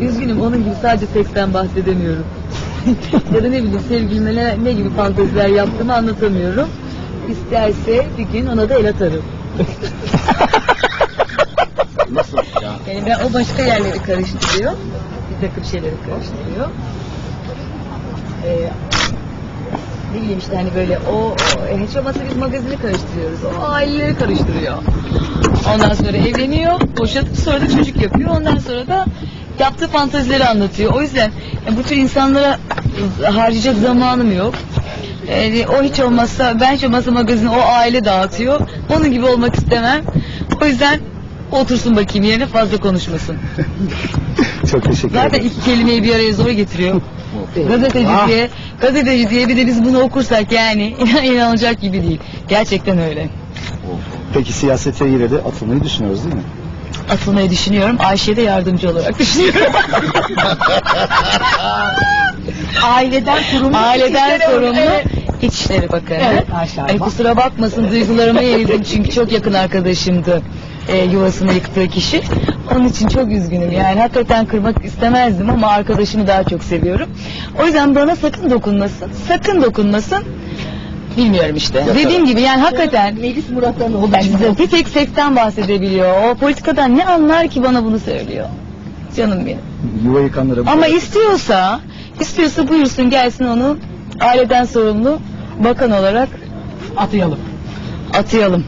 Üzgünüm onun gibi sadece seksten bahsedemiyorum. ya da ne bileyim sevgilime ne, ne gibi fanteziler yaptığımı anlatamıyorum. İsterse bir gün ona da el atarım. Nasıl ya? Yani ben o başka yerleri karıştırıyor. Bir takım şeyleri karıştırıyor. Ee, ne bileyim işte hani böyle o, o hiç olmazsa biz magazini karıştırıyoruz. O aileleri karıştırıyor. Ondan sonra evleniyor, boşatıp sonra da çocuk yapıyor. Ondan sonra da yaptığı fantezileri anlatıyor. O yüzden yani bu tür insanlara harcayacak zamanım yok. Yani o hiç olmazsa ben hiç olmazsa magazini o aile dağıtıyor. Onun gibi olmak istemem. O yüzden otursun bakayım yerine fazla konuşmasın. Çok teşekkür Zaten ederim. iki kelimeyi bir araya zor getiriyor. Gazeteci Ah. diye, gazeteci diye bir de biz bunu okursak yani inan- inanılacak gibi değil. Gerçekten öyle. Peki siyasete yine de atılmayı düşünüyoruz değil mi? Atılmayı düşünüyorum. Ayşe'ye de yardımcı olarak düşünüyorum. Aileden sorumlu. Aileden İçişleri sorumlu Evet. İçişleri Bakanı. Evet, maşallah. Ay kusura bakmasın duygularıma yerildim çünkü çok yakın arkadaşımdı e, yuvasını yıktığı kişi. Onun için çok üzgünüm yani hakikaten kırmak istemezdim ama arkadaşımı daha çok seviyorum. O yüzden bana sakın dokunmasın, sakın dokunmasın. Bilmiyorum işte. Dediğim gibi yani hakikaten Melis Murat'tan o bence. bir tek sekten bahsedebiliyor. O politikadan ne anlar ki bana bunu söylüyor. Canım benim. Yuva yıkanlara... Ama istiyorsa, istiyorsa buyursun gelsin onu aileden sorumlu bakan olarak Atayalım. atayalım.